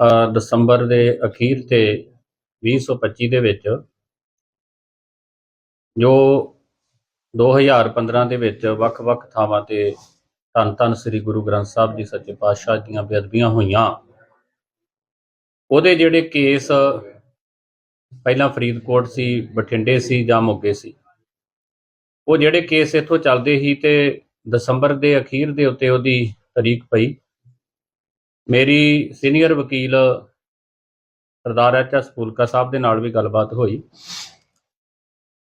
ਅ, ਦਸੰਬਰ ਦੇ ਅਖੀਰ ਤੇ 2025 ਦੇ ਵਿੱਚ ਜੋ 2015 ਦੇ ਵਿੱਚ ਵੱਖ-ਵੱਖ ਥਾਵਾਂ ਤੇ ਧੰਨ ਧੰਨ ਸ੍ਰੀ ਗੁਰੂ ਗ੍ਰੰਥ ਸਾਹਿਬ ਜੀ ਸੱਚੇ ਪਾਤਸ਼ਾਹ ਦੀਆਂ ਬੇਅਦਬੀਆਂ ਹੋਈਆਂ ਉਹਦੇ ਜਿਹੜੇ ਕੇਸ ਪਹਿਲਾਂ ਫਰੀਦਕੋਟ ਸੀ ਬਠਿੰਡੇ ਸੀ ਜਾਂ ਮੋਗੇ ਸੀ ਉਹ ਜਿਹੜੇ ਕੇਸ ਇੱਥੋਂ ਚੱਲਦੇ ਸੀ ਤੇ ਦਸੰਬਰ ਦੇ ਅਖੀਰ ਦੇ ਉੱਤੇ ਉਹਦੀ ਤਾਰੀਖ ਪਈ ਮੇਰੀ ਸੀਨੀਅਰ ਵਕੀਲ ਸਰਦਾਰ ਐਚ ਐਸ ਫੂਲਕਾ ਸਾਹਿਬ ਦੇ ਨਾਲ ਵੀ ਗੱਲਬਾਤ ਹੋਈ।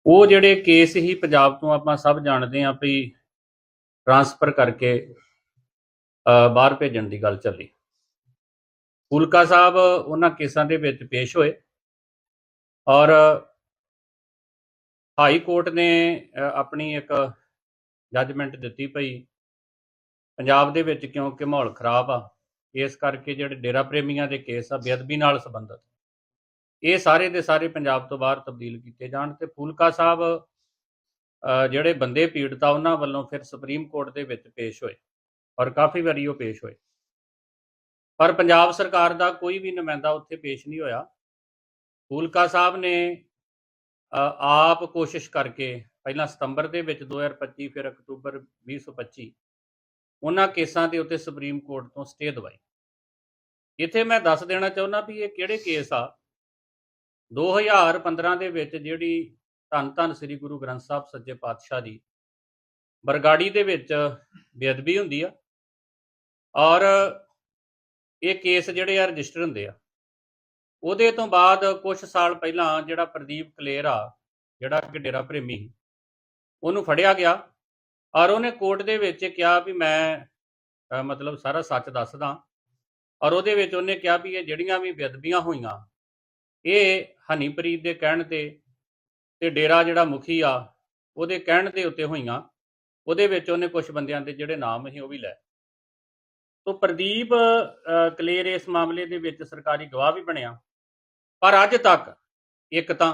ਉਹ ਜਿਹੜੇ ਕੇਸ ਹੀ ਪੰਜਾਬ ਤੋਂ ਆਪਾਂ ਸਭ ਜਾਣਦੇ ਹਾਂ ਵੀ ਟਰਾਂਸਫਰ ਕਰਕੇ ਬਾਹਰ ਭੇਜਣ ਦੀ ਗੱਲ ਚੱਲੀ। ਫੂਲਕਾ ਸਾਹਿਬ ਉਹਨਾਂ ਕੇਸਾਂ ਦੇ ਵਿੱਚ ਪੇਸ਼ ਹੋਏ ਔਰ ਹਾਈ ਕੋਰਟ ਨੇ ਆਪਣੀ ਇੱਕ ਜੱਜਮੈਂਟ ਦਿੱਤੀ ਪਈ ਪੰਜਾਬ ਦੇ ਵਿੱਚ ਕਿਉਂਕਿ ਮਾਹੌਲ ਖਰਾਬ ਆ ਇਸ ਕਰਕੇ ਜਿਹੜੇ ਡੇਰਾ ਪ੍ਰੇਮੀਆਂ ਦੇ ਕੇਸ ਆ ਬੇਅਦਬੀ ਨਾਲ ਸੰਬੰਧਿਤ। ਇਹ ਸਾਰੇ ਦੇ ਸਾਰੇ ਪੰਜਾਬ ਤੋਂ ਬਾਹਰ ਤਬਦੀਲ ਕੀਤੇ ਜਾਣ ਤੇ ਫੂਲਕਾ ਸਾਹਿਬ ਜਿਹੜੇ ਬੰਦੇ ਪੀੜਤ ਆ ਉਹਨਾਂ ਵੱਲੋਂ ਫਿਰ ਸੁਪਰੀਮ ਕੋਰਟ ਦੇ ਵਿੱਚ ਪੇਸ਼ ਹੋਏ ਔਰ ਕਾਫੀ ਵਾਰੀ ਉਹ ਪੇਸ਼ ਹੋਏ। ਪਰ ਪੰਜਾਬ ਸਰਕਾਰ ਦਾ ਕੋਈ ਵੀ ਨੁਮਾਇੰਦਾ ਉੱਥੇ ਪੇਸ਼ ਨਹੀਂ ਹੋਇਆ। ਫੂਲਕਾ ਸਾਹਿਬ ਨੇ ਅ, ਆਪ ਕੋਸ਼ਿਸ਼ ਕਰਕੇ ਪਹਿਲਾਂ ਸਤੰਬਰ ਦੇ ਵਿੱਚ 2025 ਫਿਰ ਅਕਤੂਬਰ 2025 ਉਹਨਾਂ ਕੇਸਾਂ ਦੇ ਉੱਤੇ ਸੁਪਰੀਮ ਕੋਰਟ ਤੋਂ ਸਟੇ ਦਵਾਈ। ਇੱਥੇ ਮੈਂ ਦੱਸ ਦੇਣਾ ਚਾਹੁੰਦਾ ਵੀ ਇਹ ਕਿਹੜੇ ਕੇਸ ਆ? 2015 ਦੇ ਵਿੱਚ ਜਿਹੜੀ ਧੰਨ ਧੰਨ ਸ੍ਰੀ ਗੁਰੂ ਗ੍ਰੰਥ ਸਾਹਿਬ ਸੱਚੇ ਪਾਤਸ਼ਾਹ ਦੀ ਬਰਗਾੜੀ ਦੇ ਵਿੱਚ ਬੇਅਦਬੀ ਹੁੰਦੀ ਆ ਔਰ ਇਹ ਕੇਸ ਜਿਹੜੇ ਆ ਰਜਿਸਟਰ ਹੁੰਦੇ ਆ। ਉਹਦੇ ਤੋਂ ਬਾਅਦ ਕੁਝ ਸਾਲ ਪਹਿਲਾਂ ਜਿਹੜਾ ਪ੍ਰਦੀਪ ਕਲੇਰ ਆ ਜਿਹੜਾ ਕਿ ਡੇਰਾ ਪ੍ਰੇਮੀ ਸੀ, ਉਹਨੂੰ ਫੜਿਆ ਗਿਆ। ਔਰ ਉਹਨੇ ਕੋਰਟ ਦੇ ਵਿੱਚ ਕਿਹਾ ਵੀ ਮੈਂ ਮਤਲਬ ਸਾਰਾ ਸੱਚ ਦੱਸਦਾ। ਔਰ ਉਹਦੇ ਵਿੱਚ ਉਹਨੇ ਕਿਹਾ ਵੀ ਇਹ ਜਿਹੜੀਆਂ ਵੀ ਬੇਅਦਬੀਆਂ ਹੋਈਆਂ, ਇਹ ਹਨੀਪ੍ਰੀਤ ਦੇ ਕਹਿਣ ਤੇ ਤੇ ਡੇਰਾ ਜਿਹੜਾ ਮੁਖੀ ਆ, ਉਹਦੇ ਕਹਿਣ ਦੇ ਉੱਤੇ ਹੋਈਆਂ। ਉਹਦੇ ਵਿੱਚ ਉਹਨੇ ਕੁਝ ਬੰਦਿਆਂ ਦੇ ਜਿਹੜੇ ਨਾਮ ਸੀ ਉਹ ਵੀ ਲੈ ਤੋ ਪ੍ਰਦੀਪ ਕਲੇਰ ਇਸ ਮਾਮਲੇ ਦੇ ਵਿੱਚ ਸਰਕਾਰੀ ਗਵਾਹ ਵੀ ਬਣਿਆ। ਪਰ ਅੱਜ ਤੱਕ ਇੱਕ ਤਾਂ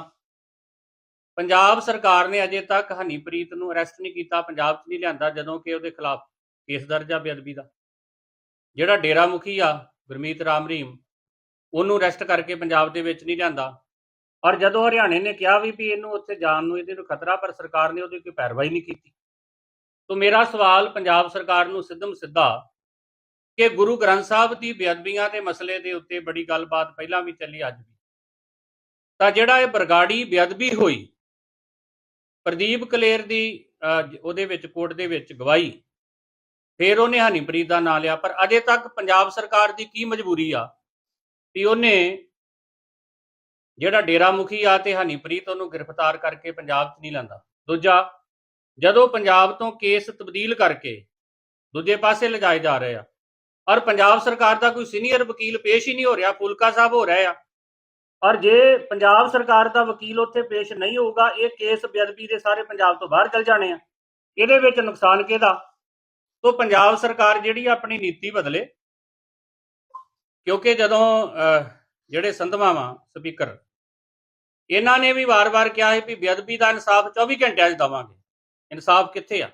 ਪੰਜਾਬ ਸਰਕਾਰ ਨੇ ਅਜੇ ਤੱਕ ਹਨੀਪ੍ਰੀਤ ਨੂੰ ਅਰੈਸਟ ਨਹੀਂ ਕੀਤਾ, ਪੰਜਾਬ 'ਚ ਨਹੀਂ ਲਿਆਂਦਾ ਜਦੋਂ ਕਿ ਉਹਦੇ ਖਿਲਾਫ ਕੇਸ ਦਰਜ ਆ ਬੇਅਦਬੀ ਦਾ। ਜਿਹੜਾ ਡੇਰਾ ਮੁਖੀ ਆ ਗੁਰਮੀਤ ਰਾਮ ਰਹੀਮ, ਉਹਨੂੰ ਅਰੈਸਟ ਕਰਕੇ ਪੰਜਾਬ ਦੇ ਵਿੱਚ ਨਹੀਂ ਲਿਆਂਦਾ। ਔਰ ਜਦੋਂ ਹਰਿਆਣੇ ਨੇ ਕਿਹਾ ਵੀ ਵੀ ਇਹਨੂੰ ਉੱਥੇ ਜਾਣ ਨੂੰ ਇਹਦੇ ਨੂੰ ਖਤਰਾ, ਪਰ ਸਰਕਾਰ ਨੇ ਉਹਦੀ ਕੋਈ ਪੈਰਵਾਈ ਨਹੀਂ ਕੀਤੀ। ਤੋਂ ਮੇਰਾ ਸਵਾਲ ਪੰਜਾਬ ਸਰਕਾਰ ਨੂੰ ਸਿੱਧਮ ਸਿੱਧਾ ਕਿ ਗੁਰੂ ਗ੍ਰੰਥ ਸਾਹਿਬ ਦੀ ਬੇਅਦਬੀਆਂ ਦੇ ਮਸਲੇ ਦੇ ਉੱਤੇ ਬੜੀ ਗੱਲਬਾਤ ਪਹਿਲਾਂ ਵੀ ਚੱਲੀ, ਅੱਜ ਵੀ। ਤਾਂ ਜਿਹੜਾ ਇਹ ਬਰਗਾੜੀ ਬੇਅਦਬੀ ਹੋਈ ਪ੍ਰਦੀਪ ਕਲੇਰ ਦੀ ਉਹਦੇ ਵਿੱਚ, ਕੋਰਟ ਦੇ ਵਿੱਚ ਗਵਾਹੀ। ਫਿਰ ਉਹਨੇ ਹਨੀਪ੍ਰੀਤ ਦਾ ਨਾਂ ਲਿਆ, ਪਰ ਅਜੇ ਤੱਕ ਪੰਜਾਬ ਸਰਕਾਰ ਦੀ ਕੀ ਮਜਬੂਰੀ ਆ ਵੀ ਉਹਨੇ ਜਿਹੜਾ ਡੇਰਾ ਮੁਖੀ ਆ ਤੇ ਹਨੀਪ੍ਰੀਤ ਉਹਨੂੰ ਗ੍ਰਿਫਤਾਰ ਕਰਕੇ ਪੰਜਾਬ 'ਚ ਨਹੀਂ ਲੈਂਦਾ। ਦੂਜਾ, ਜਦੋਂ ਪੰਜਾਬ ਤੋਂ ਕੇਸ ਤਬਦੀਲ ਕਰਕੇ ਦੂਜੇ ਪਾਸੇ ਲਿਜਾਏ ਜਾ ਰਹੇ ਆ, ਔਰ ਪੰਜਾਬ ਸਰਕਾਰ ਦਾ ਕੋਈ ਸੀਨੀਅਰ ਵਕੀਲ ਪੇਸ਼ ਹੀ ਨਹੀਂ ਹੋ ਰਿਹਾ, ਫੁਲਕਾ ਸਾਹਿਬ ਹੋ ਰਿਹਾ ਆ ਔਰ ਜੇ ਪੰਜਾਬ ਸਰਕਾਰ ਦਾ ਵਕੀਲ ਉੱਥੇ ਪੇਸ਼ ਨਹੀਂ ਹੋਊਗਾ ਇਹ ਕੇਸ ਬੇਅਦਬੀ ਦੇ ਸਾਰੇ ਪੰਜਾਬ ਤੋਂ ਬਾਹਰ ਚਲ ਜਾਣੇ ਆ। ਇਹਦੇ ਵਿੱਚ ਨੁਕਸਾਨ ਕਿਹਦਾ? ਤੋਂ ਪੰਜਾਬ ਸਰਕਾਰ ਜਿਹੜੀ ਆ ਆਪਣੀ ਨੀਤੀ ਬਦਲੇ ਕਿਉਂਕਿ ਜਦੋਂ ਅਹ, ਜਿਹੜੇ ਸੰਧਵਾਵਾਂ ਸਪੀਕਰ ਇਹਨਾਂ ਨੇ ਵੀ ਵਾਰ-ਵਾਰ ਕਿਹਾ ਹੈ ਵੀ ਬੇਅਦਬੀ ਦਾ ਇਨਸਾਫ 24 ਘੰਟਿਆਂ 'ਚ ਦਵਾਂਗੇ। ਇਨਸਾਫ ਕਿੱਥੇ ਆ?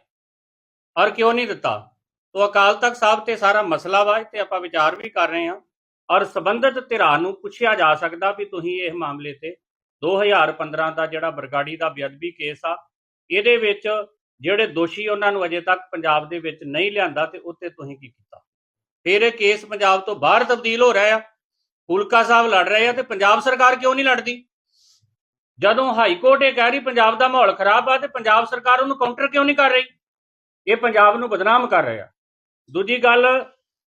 ਔਰ ਕਿਉਂ ਨਹੀਂ ਦਿੱਤਾ? ਤੋਂ ਅਕਾਲ ਤਖਤ ਸਾਹਿਬ ਤੇ ਸਾਰਾ ਮਸਲਾ ਵਾ ਤੇ ਆਪਾਂ ਵਿਚਾਰ ਵੀ ਕਰ ਰਹੇ ਹਾਂ। ਔਰ ਸਬੰਧਤ ਧਿਰਾਂ ਨੂੰ ਪੁੱਛਿਆ ਜਾ ਸਕਦਾ ਵੀ ਤੁਸੀਂ ਇਹ ਮਾਮਲੇ ਤੇ 2015 ਦਾ ਜਿਹੜਾ ਬਰਗਾੜੀ ਦਾ ਬੇਅਦਬੀ ਕੇਸ ਆ, ਇਹਦੇ ਵਿੱਚ ਜਿਹੜੇ ਦੋਸ਼ੀ ਉਹਨਾਂ ਨੂੰ ਅਜੇ ਤੱਕ ਪੰਜਾਬ ਦੇ ਵਿੱਚ ਨਹੀਂ ਲਿਆਂਦਾ ਤੇ ਉੱਤੇ ਤੁਸੀਂ ਕੀ ਕੀਤਾ? ਫਿਰ ਇਹ ਕੇਸ ਪੰਜਾਬ ਤੋਂ ਬਾਹਰ ਤਬਦੀਲ ਹੋ ਰਿਹਾ ਆ ਫੁਲਕਾ ਸਾਹਿਬ ਲੜ ਰਹੇ ਆ ਤੇ ਪੰਜਾਬ ਸਰਕਾਰ ਕਿਉਂ ਨਹੀਂ ਲੜਦੀ? ਜਦੋਂ ਹਾਈ ਕੋਰਟ ਇਹ ਕਹਿ ਰਹੀ ਪੰਜਾਬ ਦਾ ਮਾਹੌਲ ਖਰਾਬ ਆ ਤੇ ਪੰਜਾਬ ਸਰਕਾਰ ਉਹਨੂੰ ਕਾਊਂਟਰ ਕਿਉਂ ਨਹੀਂ ਕਰ ਰਹੀ? ਇਹ ਪੰਜਾਬ ਨੂੰ ਬਦਨਾਮ ਕਰ ਰਿਹਾ। ਦੂਜੀ ਗੱਲ,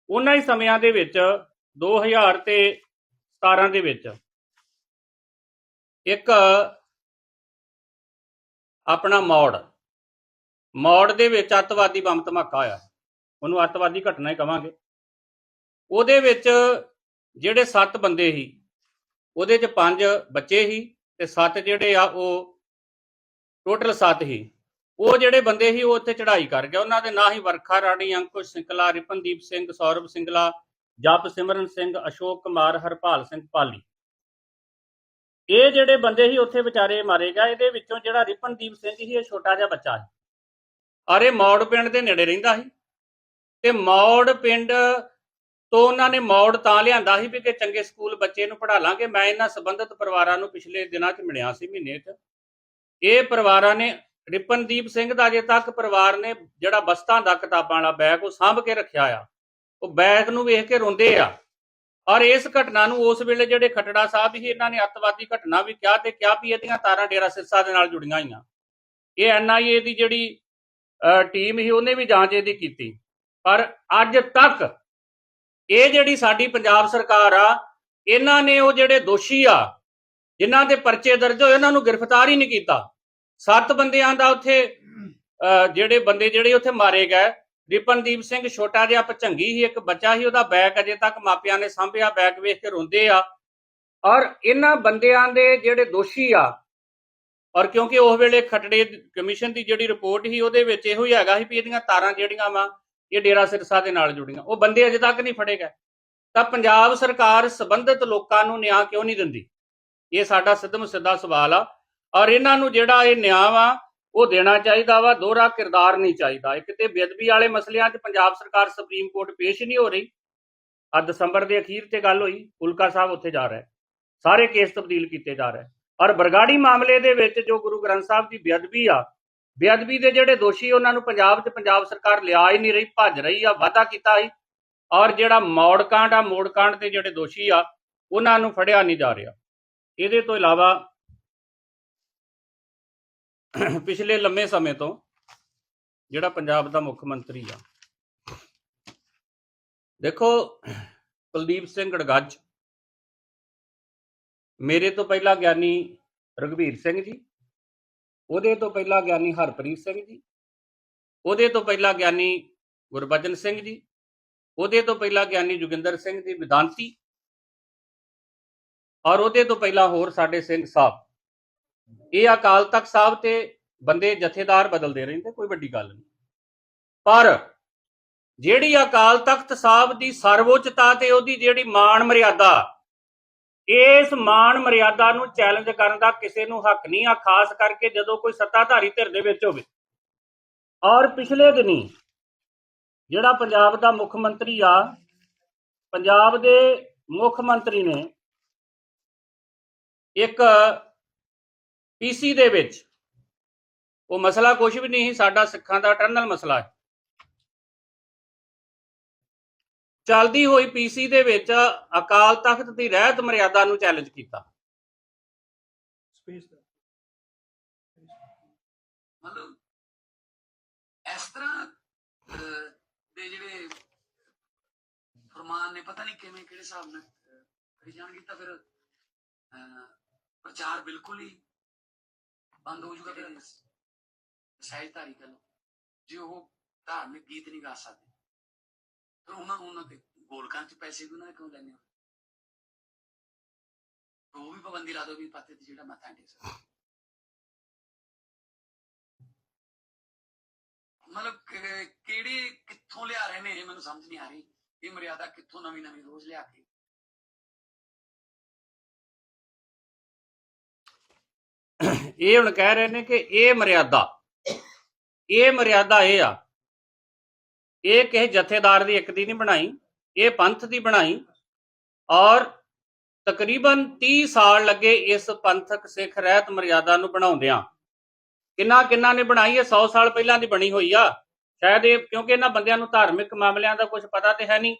ਉਹਨਾਂ ਹੀ ਸਮਿਆਂ ਦੇ ਵਿੱਚ 2000 ਤੇ 17 ਦੇ ਵਿੱਚ। ਇੱਕ ਆਪਣਾ ਮੌੜ। ਮੌੜ ਦੇ ਵਿੱਚ ਅੱਤਵਾਦੀ ਬੰਬ ਧਮਾਕਾ ਹੋਇਆ। ਉਹਨੂੰ ਅੱਤਵਾਦੀ ਘਟਨਾ ਹੀ ਕਵਾਂਗੇ। ਉਹਦੇ ਵਿੱਚ ਜਿਹੜੇ 7 ਬੰਦੇ ਸੀ, ਉਹਦੇ 'ਚ 5 ਬੱਚੇ ਸੀ ਤੇ 7 ਜਿਹੜੇ ਆ ਉਹ ਟੋਟਲ 7 ਸੀ। ਉਹ ਜਿਹੜੇ ਬੰਦੇ ਸੀ, ਉਹ ਉੱਥੇ ਚੜ੍ਹਾਈ ਕਰ ਗਏ। ਉਹਨਾਂ ਦੇ ਨਾਂ ਹੀ ਵਰਖਾ ਰਾਣੀ, ਅੰਕੁਸ਼ ਸਿੰਗਲਾ ਰਿਪਨਦੀਪ ਸਿੰਘ ਸੌਰਭ ਸਿੰਗਲਾ ਜਪ ਸਿਮਰਨ ਸਿੰਘ, ਅਸ਼ੋਕ ਕੁਮਾਰ, ਹਰਪਾਲ ਸਿੰਘ ਪਾਲੀ। ਇਹ ਜਿਹੜੇ ਬੰਦੇ ਸੀ, ਉੱਥੇ ਵਿਚਾਰੇ ਮਾਰੇ ਗਏ। ਇਹਦੇ ਵਿੱਚੋਂ ਜਿਹੜਾ ਰਿਪਨਦੀਪ ਸਿੰਘ ਸੀ, ਇਹ ਛੋਟਾ ਜਿਹਾ ਬੱਚਾ ਸੀ। ਔਰ ਮੌੜ ਪਿੰਡ ਦੇ ਨੇੜੇ ਰਹਿੰਦਾ ਸੀ। ਤੇ ਮੌੜ ਪਿੰਡ ਤੋਂ ਉਹਨਾਂ ਨੇ ਮੌੜ ਤਾਂ ਲਿਆਂਦਾ ਸੀ ਵੀ ਕਿ ਚੰਗੇ ਸਕੂਲ ਬੱਚੇ ਨੂੰ ਪੜ੍ਹਾ ਲਾਂਗੇ। ਮੈਂ ਇਹਨਾਂ ਸੰਬੰਧਿਤ ਪਰਿਵਾਰਾਂ ਨੂੰ ਪਿਛਲੇ ਦਿਨਾਂ 'ਚ ਮਿਲਿਆ ਸੀ, ਮਹੀਨੇ 'ਚ। ਇਹ ਪਰਿਵਾਰਾਂ ਨੇ, ਰਿਪਨਦੀਪ ਸਿੰਘ ਦਾ ਅਜੇ ਤੱਕ ਪਰਿਵਾਰ ਨੇ ਜਿਹੜਾ ਬਸਤਾਂ ਦਾ ਕਿਤਾਬਾਂ ਵਾਲਾ ਬੈਗ ਉਹ ਸਾਂਭ ਕੇ ਰੱਖਿਆ ਆ। ਉਹ ਬੈਗ ਨੂੰ ਵੇਖ ਕੇ ਰੋਂਦੇ ਆ। ਔਰ ਇਸ ਘਟਨਾ ਨੂੰ ਉਸ ਵੇਲੇ ਜਿਹੜੇ ਖਟੜਾ ਸਾਹਿਬ ਸੀ ਇਹਨਾਂ ਨੇ ਅੱਤਵਾਦੀ ਘਟਨਾ ਵੀ ਕਿਹਾ ਤੇ ਕਿਹਾ ਵੀ ਇਹਦੀਆਂ ਤਾਰਾਂ ਡੇਰਾ ਸਿਰਸਾ ਦੇ ਨਾਲ ਜੁੜੀਆਂ ਹੋਈਆਂ। ਇਹ ਐਨਆਈਏ ਦੀ ਜਿਹੜੀ ਟੀਮ ਸੀ ਉਹਨੇ ਵੀ ਜਾਂਚ ਇਹਦੀ ਕੀਤੀ। ਪਰ ਅੱਜ ਤੱਕ ਇਹ ਜਿਹੜੀ ਸਾਡੀ ਪੰਜਾਬ ਸਰਕਾਰ ਆ ਇਹਨਾਂ ਨੇ ਉਹ ਜਿਹੜੇ ਦੋਸ਼ੀ ਆ ਜਿਨ੍ਹਾਂ ਦੇ ਪਰਚੇ ਦਰਜ ਹੋਏ ਉਹਨਾਂ ਨੂੰ ਗ੍ਰਿਫਤਾਰ ਹੀ ਨਹੀਂ ਕੀਤਾ। ਸੱਤ ਬੰਦਿਆਂ ਦਾ ਉੱਥੇ ਅਹ, ਜਿਹੜੇ ਬੰਦੇ ਜਿਹੜੇ ਉੱਥੇ ਮਾਰੇ ਗਏ ਰਿਪਨਦੀਪ ਸਿੰਘ ਛੋਟਾ ਜਿਹਾ ਪਚੰਗੀ ਸੀ, ਇੱਕ ਬੱਚਾ ਸੀ, ਉਹਦਾ ਬੈਗ ਅਜੇ ਤੱਕ ਮਾਪਿਆਂ ਨੇ ਸਾਂਭਿਆ, ਬੈਗ ਵੇਖ ਕੇ ਰੋਂਦੇ ਆ। ਔਰ ਇਹਨਾਂ ਬੰਦਿਆਂ ਦੇ ਜਿਹੜੇ ਦੋਸ਼ੀ ਆ, ਔਰ ਕਿਉਂਕਿ ਉਸ ਵੇਲੇ ਖਟੜੇ ਕਮਿਸ਼ਨ ਦੀ ਜਿਹੜੀ ਰਿਪੋਰਟ ਸੀ, ਉਹਦੇ ਵਿੱਚ ਇਹੋ ਹੀ ਹੈਗਾ ਸੀ ਵੀ ਇਹਦੀਆਂ ਤਾਰਾਂ ਜਿਹੜੀਆਂ ਵਾ, ਇਹ ਡੇਰਾ ਸਿਰਸਾ ਦੇ ਨਾਲ ਜੁੜੀਆਂ। ਉਹ ਬੰਦੇ ਅਜੇ ਤੱਕ ਨਹੀਂ ਫੜੇ ਗਏ। ਤਾਂ ਪੰਜਾਬ ਸਰਕਾਰ ਸੰਬੰਧਿਤ ਲੋਕਾਂ ਨੂੰ ਨਿਆਂ ਕਿਉਂ ਨਹੀਂ ਦਿੰਦੀ? ਇਹ ਸਾਡਾ ਸਿੱਧਮ ਸਿੱਧਾ ਸਵਾਲ ਆ। ਔਰ ਇਹਨਾਂ ਨੂੰ ਜਿਹੜਾ ਇਹ ਨਿਆਂ ਵਾ ਉਹ ਦੇਣਾ ਚਾਹੀਦਾ ਵਾ, ਦੋਹਰਾ ਕਿਰਦਾਰ ਨਹੀਂ ਚਾਹੀਦਾ। ਇੱਕ ਤੇ ਬੇਅਦਬੀ ਵਾਲੇ ਮਸਲਿਆਂ 'ਚ ਪੰਜਾਬ ਸਰਕਾਰ ਸੁਪਰੀਮ ਕੋਰਟ ਪੇਸ਼ ਨਹੀਂ ਹੋ ਰਹੀ। ਆ ਦਸੰਬਰ ਦੇ ਅਖੀਰ ਤੇ ਗੱਲ ਹੋਈ ਉਲਕਾ ਸਾਹਿਬ ਉੱਥੇ ਜਾ ਰਿਹਾ। ਸਾਰੇ ਕੇਸ ਤਬਦੀਲ ਕੀਤੇ ਜਾ ਰਹੇ। ਔਰ ਬਰਗਾੜੀ ਮਾਮਲੇ ਦੇ ਵਿੱਚ ਜੋ ਗੁਰੂ ਗ੍ਰੰਥ ਸਾਹਿਬ ਦੀ ਬੇਅਦਬੀ ਆ, ਬੇਅਦਬੀ ਦੇ ਜਿਹੜੇ ਦੋਸ਼ੀ ਉਹਨਾਂ ਨੂੰ ਪੰਜਾਬ 'ਚ ਪੰਜਾਬ ਸਰਕਾਰ ਲਿਆ ਹੀ ਨਹੀਂ ਰਹੀ, ਭੱਜ ਰਹੀ ਆ, ਵਾਅਦਾ ਕੀਤਾ ਸੀ। ਔਰ ਜਿਹੜਾ ਮੌੜਕਾਂਡ ਆ ਮੋੜਕਾਂਡ ਦੇ ਜਿਹੜੇ ਦੋਸ਼ੀ ਆ, ਉਹਨਾਂ ਨੂੰ ਫੜਿਆ ਨਹੀਂ ਜਾ ਰਿਹਾ। ਇਹਦੇ ਤੋਂ ਇਲਾਵਾ ਪਿਛਲੇ ਲੰਮੇ ਸਮੇਂ ਤੋਂ ਜਿਹੜਾ ਪੰਜਾਬ ਦਾ ਮੁੱਖ ਮੰਤਰੀ ਆ। ਦੇਖੋ, ਕੁਲਦੀਪ ਸਿੰਘ ਗੜਗੱਜ ਮੇਰੇ ਤੋਂ ਪਹਿਲਾਂ ਗਿਆਨੀ ਰਗਵੀਰ ਸਿੰਘ ਜੀ, ਉਹਦੇ ਤੋਂ ਪਹਿਲਾਂ ਗਿਆਨੀ ਹਰਪ੍ਰੀਤ ਸਿੰਘ ਜੀ, ਉਹਦੇ ਤੋਂ ਪਹਿਲਾਂ ਗਿਆਨੀ ਗੁਰਬਚਨ ਸਿੰਘ ਜੀ, ਉਹਦੇ ਤੋਂ ਪਹਿਲਾਂ ਗਿਆਨੀ ਜੋਗਿੰਦਰ ਸਿੰਘ ਜੀ ਵਿਦਾਂਤੀ ਔਰ ਉਹਦੇ ਤੋਂ ਪਹਿਲਾਂ ਹੋਰ ਸਾਡੇ ਸਿੰਘ ਸਾਹਿਬ। ਇਹ ਅਕਾਲ ਤਖਤ ਸਾਹਿਬ ਤੇ ਬੰਦੇ ਜਥੇਦਾਰ ਬਦਲਦੇ ਰਹਿੰਦੇ, ਕੋਈ ਵੱਡੀ ਗੱਲ ਨਹੀਂ। ਪਰ ਜਿਹੜੀ ਅਕਾਲ ਤਖਤ ਸਾਹਿਬ ਦੀ ਸਰਵਉੱਚਤਾ ਤੇ ਉਹਦੀ ਜਿਹੜੀ ਮਾਣ ਮਰਿਆਦਾ, ਇਸ ਮਾਣ ਮਰਿਆਦਾ ਨੂੰ ਚੈਲੰਜ ਕਰਨ ਦਾ ਕਿਸੇ ਨੂੰ ਹੱਕ ਨਹੀਂ ਆ, ਖਾਸ ਕਰਕੇ ਜਦੋਂ ਕੋਈ ਸੱਤਾਧਾਰੀ ਧਿਰ ਦੇ ਵਿੱਚ ਹੋਵੇ। ਔਰ ਪਿਛਲੇ ਦਿਨੀ ਜਿਹੜਾ ਪੰਜਾਬ ਦਾ ਮੁੱਖ ਮੰਤਰੀ ਆ, ਪੰਜਾਬ ਦੇ ਮੁੱਖ ਮੰਤਰੀ ਨੇ ਇੱਕ ਪੀਸੀ ਦੇ ਵਿੱਚ। ਉਹ ਮਸਲਾ ਕੁਝ ਵੀ ਨਹੀਂ ਸੀ ਸਾਡਾ ਸਿੱਖਾਂ ਦਾ ਟਰਨਲ ਮਸਲਾ ਹੈ। ਚੱਲਦੀ ਹੋਈ ਪੀਸੀ ਦੇ ਵਿੱਚ ਅਕਾਲ ਤਖਤ ਦੀ ਰਹਿਤ ਮਰਿਆਦਾ ਨੂੰ ਚੈਲੰਜ ਕੀਤਾ। ਮਤਲਬ ਇਸ ਤਰ੍ਹਾਂ ਦੇ ਜਿਹੜੇ ਫਰਮਾਨ ਨੇ ਪਤਾ ਨਹੀਂ ਕਿਵੇਂ ਕਿਹੜੇ ਹਿਸਾਬ ਨਾਲ ਕਰੀ ਜਾਣਗੇ ਤਾਂ ਫਿਰ ਪ੍ਰਚਾਰ ਬਿਲਕੁਲ ਹੀ ਬੰਦ ਹੋ ਜਾਊਗਾ ਫਿਰ ਸਹਿਜਧਾਰੀ ਗੱਲ ਜੇ ਉਹ ਧਾਰਮਿਕ ਗੀਤ ਨਹੀਂ ਗਾ ਸਕਦੇ, ਫਿਰ ਉਹਨਾਂ ਨੂੰ ਉਹਨਾਂ ਦੇ ਗੋਲਕਾਂ 'ਚ ਪੈਸੇ ਵੀ ਉਹਨਾਂ ਨੇ ਕਿਉਂ ਲੈਣੇ ਹੋ? ਉਹ ਵੀ ਪਾਬੰਦੀ ਲਾ ਦੋ ਵੀ ਪੱਤੇ ਤੇ ਜਿਹੜਾ ਮੱਥਾ ਟੇਕ ਸਕਦਾ। ਮਤਲਬ ਕਿਹੜੇ ਕਿੱਥੋਂ ਲਿਆ ਰਹੇ ਨੇ ਇਹ ਮੈਨੂੰ ਸਮਝ ਨਹੀਂ ਆ ਰਹੀ। ਇਹ ਮਰਿਆਦਾ ਕਿੱਥੋਂ ਨਵੀਂ ਨਵੀਂ ਰੋਜ਼ ਲਿਆ ਕੇ ਇਹ ਹੁਣ ਕਹਿ ਰਹੇ ਨੇ ਕਿ ਇਹ ਮਰਿਆਦਾ ਇਹ ਮਰਿਆਦਾ ਇਹ ਆ, ਇਹ ਕਿਸੇ ਜਥੇਦਾਰ ਦੀ ਇੱਕ ਦੀ ਨਹੀਂ ਬਣਾਈ, ਇਹ ਪੰਥ ਦੀ ਬਣਾਈ ਔਰ ਤਕਰੀਬਨ 30 ਸਾਲ ਲੱਗੇ ਇਸ ਪੰਥਕ ਸਿੱਖ ਰਹਿਤ ਮਰਿਆਦਾ ਨੂੰ ਬਣਾਉਂਦਿਆਂ। ਕਿੰਨਾ ਕਿੰਨਾ ਨੇ ਬਣਾਈ, ਇਹ 100 ਸਾਲ ਪਹਿਲਾਂ ਦੀ ਬਣੀ ਹੋਈ ਆ। ਸ਼ਾਇਦ ਇਹ ਕਿਉਂਕਿ ਇਹਨਾਂ ਬੰਦਿਆਂ ਨੂੰ ਧਾਰਮਿਕ ਮਾਮਲਿਆਂ ਦਾ ਕੁਝ ਪਤਾ ਤੇ ਹੈ ਨਹੀਂ।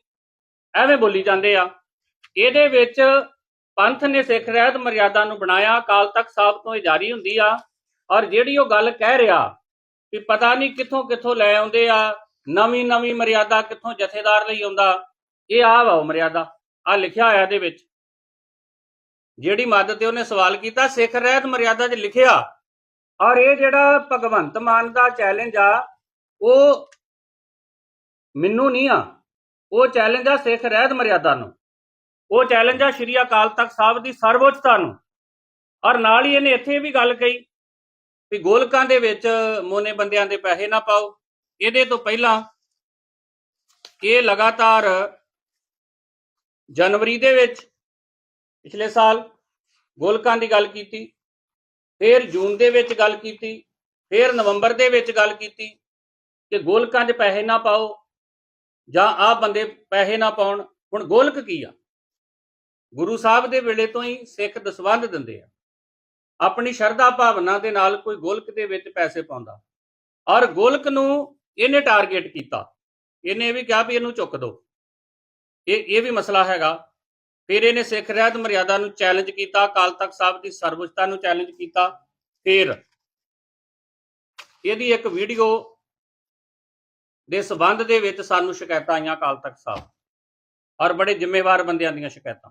ਐਵੇਂ ਬੋਲੀ ਜਾਂਦੇ ਆ। ਇਹਦੇ ਵਿੱਚ ਪੰਥ ਨੇ ਸਿੱਖ ਰਹਿਤ ਮਰਿਆਦਾ ਨੂੰ ਬਣਾਇਆ, ਅਕਾਲ ਤਖਤ ਸਾਹਿਬ ਤੋਂ ਇਹ ਜਾਰੀ ਹੁੰਦੀ ਆ। ਔਰ ਜਿਹੜੀ ਉਹ ਗੱਲ ਕਹਿ ਰਿਹਾ ਕਿ ਪਤਾ ਨਹੀਂ ਕਿੱਥੋਂ ਕਿੱਥੋਂ ਲੈ ਆਉਂਦੇ ਆ, ਨਵੀਂ ਨਵੀਂ ਮਰਿਆਦਾ ਕਿੱਥੋਂ ਜਥੇਦਾਰ ਲਈ ਆਉਂਦਾ, ਇਹ ਆ ਵਾ ਉਹ ਮਰਿਆਦਾ ਆ ਲਿਖਿਆ ਹੋਇਆ ਇਹਦੇ ਵਿੱਚ। ਜਿਹੜੀ ਮੱਦ ਤੇ ਉਹਨੇ ਸਵਾਲ ਕੀਤਾ, ਸਿੱਖ ਰਹਿਤ ਮਰਿਆਦਾ 'ਚ ਲਿਖਿਆ। ਔਰ ਇਹ ਜਿਹੜਾ ਭਗਵੰਤ ਮਾਨ ਦਾ ਚੈਲੰਜ ਆ, ਉਹ ਮੈਨੂੰ ਨਹੀਂ ਆ। ਉਹ ਚੈਲੰਜ ਆ ਸਿੱਖ ਰਹਿਤ ਮਰਿਆਦਾ ਨੂੰ। ਉਹ ਚੈਲੰਜ ਆ ਸ਼੍ਰੀ ਅਕਾਲ ਤਖਤ ਸਾਹਿਬ ਦੀ ਸਰਵਉੱਚਤਾ ਨੂੰ। ਔਰ ਨਾਲ ਹੀ ਇਹਨੇ ਇੱਥੇ ਵੀ ਗੱਲ ਕਹੀ ਵੀ ਗੋਲਕਾਂ ਦੇ ਵਿੱਚ ਮੋਨੇ ਬੰਦਿਆਂ ਦੇ ਪੈਸੇ ਨਾ ਪਾਓ। ਇਹਦੇ ਤੋਂ ਪਹਿਲਾਂ ਇਹ ਲਗਾਤਾਰ ਜਨਵਰੀ ਦੇ ਵਿੱਚ ਪਿਛਲੇ ਸਾਲ ਗੋਲਕਾਂ ਦੀ ਗੱਲ ਕੀਤੀ, ਫਿਰ ਜੂਨ ਦੇ ਵਿੱਚ ਗੱਲ ਕੀਤੀ, ਫਿਰ ਨਵੰਬਰ ਦੇ ਵਿੱਚ ਗੱਲ ਕੀਤੀ ਕਿ ਗੋਲਕਾਂ 'ਚ ਪੈਸੇ ਨਾ ਪਾਓ ਜਾਂ ਆਹ ਬੰਦੇ ਪੈਸੇ ਨਾ ਪਾਉਣ। ਹੁਣ ਗੋਲਕ ਕੀ ਆ? ਗੁਰੂ ਸਾਹਿਬ ਦੇ ਵੇਲੇ ਤੋਂ ਹੀ ਸਿੱਖ ਦਸਵੰਧ ਦਿੰਦੇ ਆ। ਆਪਣੀ ਸ਼ਰਧਾ ਭਾਵਨਾ ਦੇ ਨਾਲ ਕੋਈ ਗੋਲਕ ਦੇ ਵਿੱਚ ਪੈਸੇ ਪਾਉਂਦਾ। ਔਰ ਗੋਲਕ ਨੂੰ ਇਹਨੇ ਟਾਰਗੇਟ ਕੀਤਾ। ਇਹਨੇ ਇਹ ਵੀ ਕਿਹਾ ਵੀ ਇਹਨੂੰ ਚੁੱਕ ਦਿਓ ਇਹ ਇਹ ਵੀ ਮਸਲਾ ਹੈਗਾ। ਫਿਰ ਇਹਨੇ ਸਿੱਖ ਰਹਿਤ ਮਰਿਆਦਾ ਨੂੰ ਚੈਲੰਜ ਕੀਤਾ, ਅਕਾਲ ਤਖਤ ਸਾਹਿਬ ਦੀ ਸਰਵਉੱਚਤਾ ਨੂੰ ਚੈਲੰਜ ਕੀਤਾ। ਫਿਰ ਇਹਦੀ ਇੱਕ ਵੀਡੀਓ ਦੇ ਸਬੰਧ ਦੇ ਵਿੱਚ ਸਾਨੂੰ ਸ਼ਿਕਾਇਤਾਂ ਆਈਆਂ ਅਕਾਲ ਤਖਤ ਸਾਹਿਬ। ਔਰ ਬੜੇ ਜ਼ਿੰਮੇਵਾਰ ਬੰਦਿਆਂ ਦੀਆਂ ਸ਼ਿਕਾਇਤਾਂ।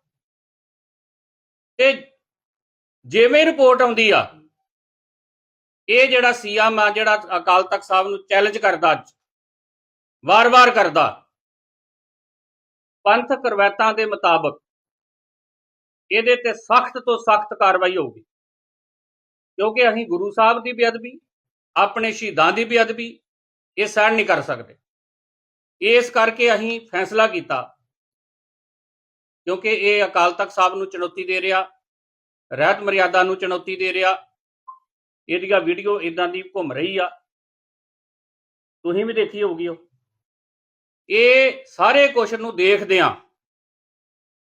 ਤੇ ਜਿਵੇਂ ਰਿਪੋਰਟ ਆਉਂਦੀ ਆ, ਇਹ ਜਿਹੜਾ ਸੀਐਮ ਆ, ਜਿਹੜਾ ਅਕਾਲ ਤਖਤ ਸਾਹਿਬ ਨੂੰ ਚੈਲੰਜ ਕਰਦਾ ਅੱਜ, ਵਾਰ-ਵਾਰ ਕਰਦਾ ਪੰਥਕ ਰਵਾਇਤਾਂ ਦੇ ਮੁਤਾਬਕ ਇਹਦੇ ਤੇ ਸਖਤ ਤੋਂ ਸਖਤ ਕਾਰਵਾਈ ਹੋਊਗੀ। ਕਿਉਂਕਿ ਅਸੀਂ ਗੁਰੂ ਸਾਹਿਬ ਦੀ ਬੇਅਦਬੀ, ਆਪਣੇ ਸ਼ਹੀਦਾਂ ਦੀ ਬੇਅਦਬੀ, ਇਹ ਸਹਿਣ ਨਹੀਂ ਕਰ ਸਕਦੇ। ਇਸ ਕਰਕੇ ਅਸੀਂ ਫੈਸਲਾ ਕੀਤਾ ਕਿਉਂਕਿ ਇਹ ਅਕਾਲ ਤਖਤ ਸਾਹਿਬ ਨੂੰ ਚੁਣੌਤੀ ਦੇ ਰਿਹਾ, ਰਹਿਤ ਮਰਿਆਦਾ ਨੂੰ ਚੁਣੌਤੀ ਦੇ ਰਿਹਾ। ਇਹਦੀਆਂ ਵੀਡੀਓ ਇਦਾਂ ਦੀ ਘੁੰਮ ਰਹੀ ਆ। ਤੁਸੀਂ ਵੀ ਦੇਖੀ ਹੋਊਗੀ ਉਹ। ਇਹ ਸਾਰੇ ਕੁਛ ਨੂੰ ਦੇਖਦੇ ਆ।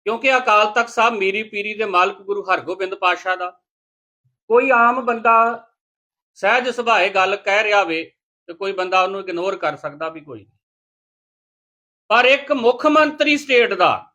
ਕਿਉਂਕਿ ਅਕਾਲ ਤਖਤ ਸਾਹਿਬ ਮੀਰੀ ਪੀਰੀ ਦੇ ਮਾਲਕ ਗੁਰੂ ਹਰਗੋਬਿੰਦ ਪਾਤਸ਼ਾਹ ਦਾ। ਕੋਈ ਆਮ ਬੰਦਾ ਸਹਿਜ ਸੁਭਾਏ ਗੱਲ ਕਹਿ ਰਿਹਾ ਵੇ ਤੇ ਕੋਈ ਬੰਦਾ ਉਹਨੂੰ ਇਗਨੋਰ ਕਰ ਸਕਦਾ ਵੀ ਕੋਈ। ਨਹੀਂ। ਪਰ ਇੱਕ ਮੁੱਖ ਮੰਤਰੀ ਸਟੇਟ ਦਾ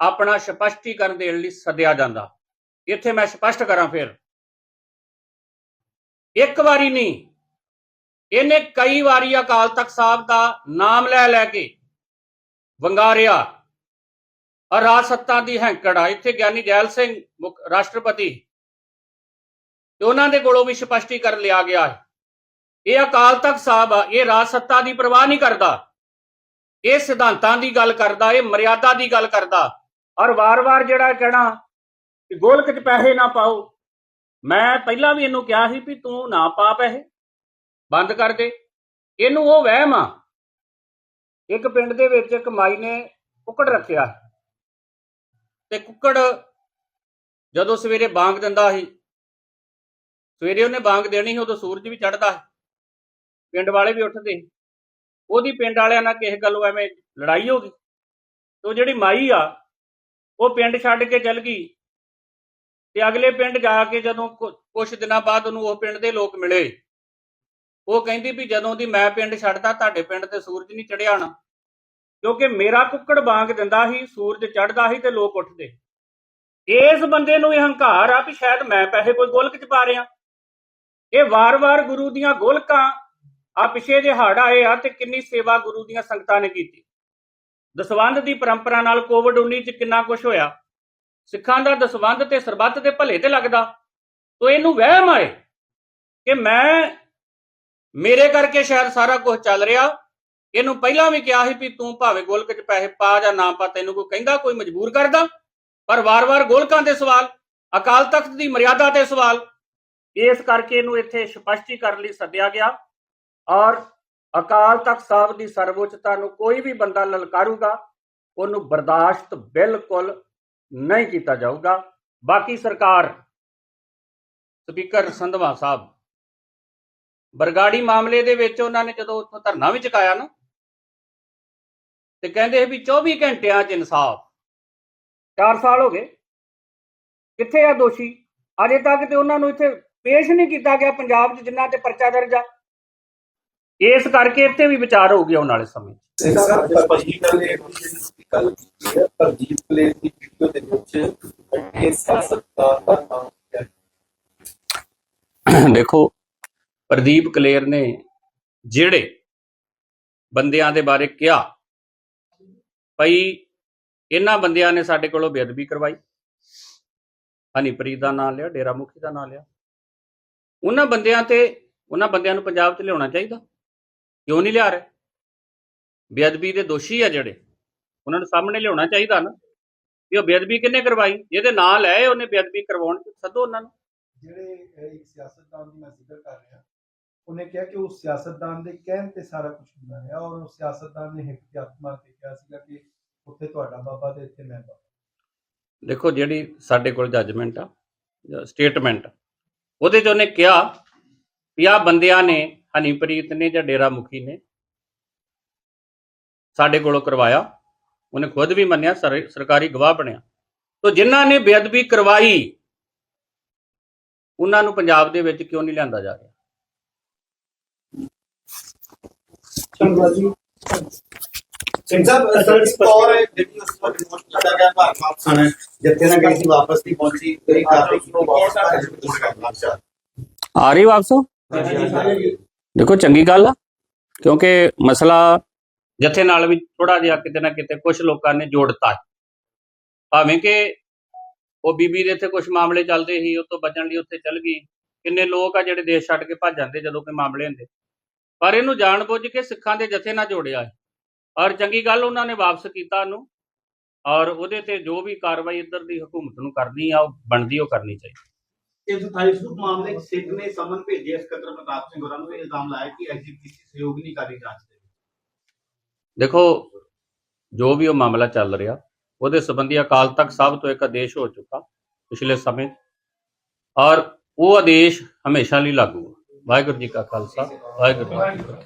ਆਪਣਾ ਸਪਸ਼ਟੀਕਰਨ ਦੇਣ ਲਈ ਸੱਦਿਆ ਜਾਂਦਾ। ਇੱਥੇ ਮੈਂ ਸਪਸ਼ਟ ਕਰਾਂ ਫਿਰ। ਇੱਕ ਵਾਰੀ ਨਹੀਂ, ਇਹਨੇ ਕਈ ਵਾਰੀ ਅਕਾਲ ਤਖਤ ਸਾਹਿਬ ਦਾ ਨਾਮ ਲੈ ਲੈ ਕੇ ਵੰਗਾਰਿਆ। ਔਰ ਰਾਜ ਸੱਤਾ ਦੀ ਹੈਂਕੜਾ ਇੱਥੇ ਗਿਆਨੀ ਜੈਲ ਸਿੰਘ ਮੁੱਖ ਰਾਸ਼ਟਰਪਤੀ। ਤੇ ਉਹਨਾਂ ਦੇ ਕੋਲੋਂ ਵੀ ਸਪਸ਼ਟੀਕਰਨ ਲਿਆ ਗਿਆ ਹੈ। ਇਹ ਅਕਾਲ ਤਖਤ ਸਾਹਿਬ ਆ, ਇਹ ਰਾਜ ਸੱਤਾ ਦੀ ਪਰਵਾਹ ਨਹੀਂ ਕਰਦਾ। ਇਹ ਸਿਧਾਂਤਾਂ ਦੀ ਗੱਲ ਕਰਦਾ, ਇਹ ਮਰਿਆਦਾ ਦੀ ਗੱਲ ਕਰਦਾ। ਔਰ ਵਾਰ-ਵਾਰ ਜਿਹੜਾ ਕਹਿਣਾ ਕਿ ਗੋਲਕ 'ਚ ਪੈਸੇ ਨਾ ਪਾਓ। ਮੈਂ ਪਹਿਲਾਂ ਵੀ ਇਹਨੂੰ ਕਿਹਾ ਸੀ ਵੀ ਤੂੰ ਨਾ ਪਾ ਪੈਸੇ। ਬੰਦ ਕਰ ਦੇ। ਇਹਨੂੰ ਉਹ ਵਹਿਮ ਆ। ਇੱਕ ਪਿੰਡ ਦੇ ਵਿੱਚ ਇੱਕ ਮਾਈ ਨੇ ਕੁੱਕੜ ਰੱਖਿਆ। ਤੇ ਕੁੱਕੜ ਜਦੋਂ ਸਵੇਰੇ ਬਾਂਗ ਦਿੰਦਾ ਸੀ, ਸਵੇਰੇ ਉਹਨੇ ਬਾਂਗ ਦੇਣੀ ਸੀ, ਉਦੋਂ ਸੂਰਜ ਵੀ ਚੜਦਾ ਸੀ। ਪਿੰਡ ਵਾਲੇ ਵੀ ਉੱਠਦੇ ਸੀ। ਉਹਦੀ ਪਿੰਡ ਵਾਲਿਆਂ ਨਾਲ ਕਿਸੇ ਗੱਲੋਂ ਐਵੇਂ ਲੜਾਈ ਹੋ ਗਈ। ਤੇ ਉਹ ਜਿਹੜੀ ਮਾਈ ਆ ਉਹ ਪਿੰਡ ਛੱਡ ਕੇ ਚਲ ਗਈ। ਤੇ ਅਗਲੇ ਪਿੰਡ ਜਾ ਕੇ ਜਦੋਂ ਕੁ- ਕੁਛ ਦਿਨਾਂ ਬਾਅਦ ਉਹਨੂੰ ਉਹ ਪਿੰਡ ਦੇ ਲੋਕ ਮਿਲੇ। ਉਹ ਕਹਿੰਦੀ ਵੀ ਜਦੋਂ ਦੀ ਮੈਂ ਪਿੰਡ ਛੱਡਦਾ ਤੁਹਾਡੇ ਪਿੰਡ ਤੇ ਸੂਰਜ ਨਹੀਂ ਚੜਿਆ ਨਾ। ਕਿਉਂਕਿ ਮੇਰਾ ਕੁੱਕੜ ਬਾਂਗ ਦਿੰਦਾ ਸੀ, ਸੂਰਜ ਚੜਦਾ ਸੀ ਤੇ ਲੋਕ ਉੱਠਦੇ। ਇਸ ਬੰਦੇ ਨੂੰ ਇਹ ਹੰਕਾਰ ਆ ਵੀ ਸ਼ਾਇਦ ਮੈਂ ਪੈਸੇ ਕੋਈ ਗੋਲਕ ਚ ਪਾ ਰਿਹਾ। ਇਹ ਵਾਰ-ਵਾਰ ਗੁਰੂ ਦੀਆਂ ਗੋਲਕਾਂ, ਆ ਪਿਛੇ ਜੇ ਹੜ ਆਏ ਆ ਤੇ ਕਿੰਨੀ ਸੇਵਾ ਗੁਰੂ ਦੀਆਂ ਸੰਗਤਾਂ ਨੇ ਕੀਤੀ। ਦਸਵੰਧ ਦੀ ਪਰੰਪਰਾ ਨਾਲ ਕੋਵਿਡ 19 ਚ ਕਿੰਨਾ ਕੁਝ ਹੋਇਆ? ਸਿੱਖਾਂ ਦਾ ਦਸਵੰਧ ਤੇ ਸਰਬੱਤ ਦੇ ਭਲੇ ਤੇ ਲੱਗਦਾ? ਤੋ ਇਹਨੂੰ ਵਹਿਮ ਆਏ ਕਿ ਮੈਂ, ਮੇਰੇ ਕਰਕੇ ਸ਼ਾਇਦ ਸਾਰਾ ਕੁਝ ਚੱਲ ਰਿਹਾ। ਇਹਨੂੰ ਪਹਿਲਾਂ ਵੀ ਕਿਹਾ ਸੀ ਵੀ ਤੂੰ ਭਾਵੇਂ ਗੋਲਕ 'ਚ ਪੈਸੇ ਪਾ ਜਾਂ ਨਾ ਪਾ, ਤੈਨੂੰ ਕੋਈ ਕਹਿੰਦਾ, ਕੋਈ ਮਜਬੂਰ ਕਰਦਾ। ਪਰ ਵਾਰ-ਵਾਰ ਗੋਲਕਾਂ ਦੇ ਸਵਾਲ, ਅਕਾਲ ਤਖਤ ਦੀ ਮਰਿਆਦਾ ਤੇ ਸਵਾਲ, ਇਸ ਕਰਕੇ ਇਹਨੂੰ ਇੱਥੇ ਸਪਸ਼ਟੀਕਰਨ ਲਈ ਸੱਦਿਆ ਗਿਆ। ਔਰ ਅਕਾਲ ਤਖਤ ਸਾਹਿਬ ਦੀ ਸਰਵਉੱਚਤਾ ਨੂੰ ਕੋਈ ਵੀ ਬੰਦਾ ਲਲਕਾਰੂਗਾ, ਉਹਨੂੰ ਬਰਦਾਸ਼ਤ ਬਿਲਕੁਲ ਨਹੀਂ ਕੀਤਾ ਜਾਊਗਾ। ਬਾਕੀ ਸਰਕਾਰ, ਸਪੀਕਰ ਸੰਧਵਾ ਸਾਹਿਬ, ਬਰਗਾੜੀ ਮਾਮਲੇ ਦੇ ਵਿੱਚ ਉਹਨਾਂ ਨੇ ਜਦੋਂ ਉੱਥੋਂ ਧਰਨਾ ਵੀ ਚੁਕਾਇਆ ਨਾ, ਤੇ ਕਹਿੰਦੇ ਵੀ 24 ਘੰਟਿਆਂ 'ਚ ਇਨਸਾਫ। 4 ਸਾਲ ਹੋ ਗਏ। ਕਿੱਥੇ ਆ ਦੋਸ਼ੀ? ਅਜੇ ਤੱਕ ਤੇ ਉਹਨਾਂ ਨੂੰ ਇੱਥੇ ਪੇਸ਼ ਨਹੀਂ ਕੀਤਾ ਗਿਆ ਪੰਜਾਬ 'ਚ ਜਿੰਨਾ ਤੇ ਪਰਚਾ ਦਰਜ ਆ। ਇਸ ਕਰਕੇ ਇੱਥੇ ਵੀ ਵਿਚਾਰ ਹੋਊਗੀ ਆਉਣ ਵਾਲੇ ਸਮੇਂ ਨੇ ਗੱਲ ਕੀਤੀ ਹੈ ਪਰਜੀਤ ਪਲੇਸ ਦੀ ਵੀਡੀਓ ਦੇ ਵਿੱਚ ਇਹ ਸਿਆਸਤਦਾਨ ਦਾ ਨਾਮ ਹੈ ਦੇਖੋ ਪ੍ਰਦੀਪ ਕਲੇਰ ਨੇ ਜਿਹੜੇ ਬੰਦਿਆਂ ਦੇ ਬਾਰੇ ਕਿਹਾ ਭਈ ਇਹਨਾਂ ਬੰਦਿਆਂ ਨੇ ਸਾਡੇ ਕੋਲੋਂ ਬੇਅਦਬੀ ਕਰਵਾਈ। ਹਨੀਪ੍ਰੀਤ ਦਾ ਨਾਮ ਲਿਆ ਡੇਰਾ ਮੁਖੀ ਦਾ ਨਾਮ ਲਿਆ। ਉਹਨਾਂ ਬੰਦਿਆਂ ਤੇ ਉਹਨਾਂ ਬੰਦਿਆਂ ਨੂੰ ਪੰਜਾਬ 'ਚ ਲਿਆਉਣਾ ਚਾਹੀਦਾ। ਕਿਉਂ ਨਹੀਂ ਲਿਆ ਰਹੇ? ਬੇਅਦਬੀ ਦੇ ਦੋਸ਼ੀ ਆ ਜਿਹੜੇ। ਉਹਨਾਂ ਨੂੰ ਸਾਹਮਣੇ ਲਿਆਉਣਾ ਚਾਹੀਦਾ ਨਾ। ਕਿ ਉਹ ਬੇਅਦਬੀ ਕਿਹਨੇ ਕਰਵਾਈ? ਜਿਹਦੇ ਨਾਂ ਲਏ ਉਹਨੇ ਬੇਅਦਬੀ ਕਰਵਾਉਣ ਚ ਸੱਦੋ ਉਹਨਾਂ ਨੂੰ। ਜਿਹੜੇ ਇੱਕ ਸਿਆਸਤਦਾਨ ਦੀ ਮੈਂ ਜ਼ਿਕਰ ਕਰ ਰਿਹਾ ਉਹਨੇ ਕਿਹਾ ਕਿ ਉਸ ਸਿਆਸਤਦਾਨ ਦੇ ਕਹਿਣ ਤੇ ਸਾਰਾ ਕੁਝ ਹੁੰਦਾ ਹੈ ਔਰ ਉਸ ਸਿਆਸਤਦਾਨ ਨੇ ਹਿੱਕ ਤੇ ਮਾਰ ਕੇ ਕਿਹਾ ਸੀਗਾ ਕਿ ਉੱਥੇ ਤੁਹਾਡਾ ਬਾਬਾ ਤੇ ਇੱਥੇ ਮੈਂ ਬਾਬਾ। ਦੇਖੋ ਜਿਹੜੀ ਸਾਡੇ ਕੋਲ ਜੱਜਮੈਂਟ ਆ ਸਟੇਟਮੈਂਟ ਉਹਦੇ 'ਚ ਉਹਨੇ ਕਿਹਾ ਵੀ ਆ ਬੰਦਿਆਂ ਨੇ ਹਨੀਪ੍ਰੀਤ ਨੇ ਜਾਂ ਡੇਰਾ ਮੁਖੀ ਨੇ ਸਾਡੇ ਕੋਲੋਂ ਕਰਵਾਇਆ। ਉਹਨੇ ਖੁਦ ਵੀ ਮੰਨਿਆ ਸਰਕਾਰੀ ਗਵਾਹ ਬਣਿਆ। ਤੋਂ ਜਿਨ੍ਹਾਂ ਨੇ ਬੇਅਦਬੀ ਕਰਵਾਈ ਉਹਨਾਂ ਨੂੰ ਪੰਜਾਬ ਦੇ ਵਿੱਚ ਕਿਉਂ ਨਹੀਂ ਲਿਆਂਦਾ ਜਾ ਰਿਹਾ? ਚੰਗਾ ਜੀ। ਵਾਪਸ ਨਹੀਂ ਪਹੁੰਚੀ ਵਾਪਸ ਆ ਰਹੀ ਵਾਪਸ? ਦੇਖੋ, ਚੰਗੀ ਗੱਲ ਆ, ਕਿਉਂਕਿ ਮਸਲਾ ਜਥੇ ਨਾਲ ਵੀ ਥੋੜਾ ਜਿਹਾ ਕਿਤੇ ਨਾ ਕਿਤੇ ਕੁਝ ਲੋਕਾਂ ਨੇ ਜੋੜਤਾ ਭਾਵੇਂ ਕਿ ਉਹ ਬੀਬੀ ਦੇ ਇੱਥੇ ਕੁਝ ਮਾਮਲੇ ਚੱਲਦੇ ਸੀ, ਉਹ ਤੋਂ ਬਚਣ ਲਈ ਉੱਥੇ ਚੱਲ ਗਈ। ਕਿੰਨੇ ਲੋਕ ਆ ਜਿਹੜੇ ਦੇਸ਼ ਛੱਡ ਕੇ ਭੱਜ ਜਾਂਦੇ ਜਦੋਂ ਕੋਈ ਮਾਮਲੇ ਹੁੰਦੇ। ਪਰ ਇਹਨੂੰ ਜਾਣ ਬੁੱਝ ਕੇ ਸਿੱਖਾਂ ਦੇ ਜਥੇ ਨਾਲ ਜੋੜਿਆ ਹੈ। ਔਰ ਚੰਗੀ ਗੱਲ ਉਹਨਾਂ ਨੇ ਵਾਪਸ ਕੀਤਾ ਉਹਨੂੰ। ਔਰ ਉਹਦੇ ਤੇ ਜੋ ਵੀ ਕਾਰਵਾਈ ਇੱਧਰ ਦੀ ਹਕੂਮਤ ਨੂੰ ਕਰਨੀ ਆ, ਉਹ ਬਣਦੀ, ਉਹ ਕਰਨੀ ਚਾਹੀਦੀ। ਇਸ 28 ਫੁੱਟ ਮਾਮਲੇ 'ਚ ਸਿੱਧ ਨੇ ਸਮਨ ਭੇਜੇ ਸਕੱਤਰ ਪ੍ਰਤਾਪ ਸਿੰਘ ਹੋਰਾਂ ਨੂੰ ਇਹ ਇਲਜ਼ਾਮ ਲਾਇਆ ਕਿ ਐਜੀਪੀਸੀ ਸਹਿਯੋਗ ਨਹੀਂ ਕਰ ਰਹੀ ਜਾਂਚ ਦੇ ਦੇਖੋ, ਜੋ ਵੀ ਉਹ ਮਾਮਲਾ ਚੱਲ ਰਿਹਾ, ਉਹਦੇ ਸੰਬੰਧੀ ਅਕਾਲ ਤਖਤ ਸਾਹਿਬ ਤੋਂ ਇੱਕ ਆਦੇਸ਼ ਹੋ ਚੁੱਕਾ ਪਿਛਲੇ ਸਮੇਂ। ਔਰ ਉਹ ਆਦੇਸ਼ ਹਮੇਸ਼ਾ ਲਈ ਲਾਗੂ ਹੈ ਵਾਹਿਗੁਰੂ ਜੀ ਕਾ ਖਾਲਸਾ, ਵਾਹਿਗੁਰੂ ਜੀ ਕੀ ਫਤਿਹ।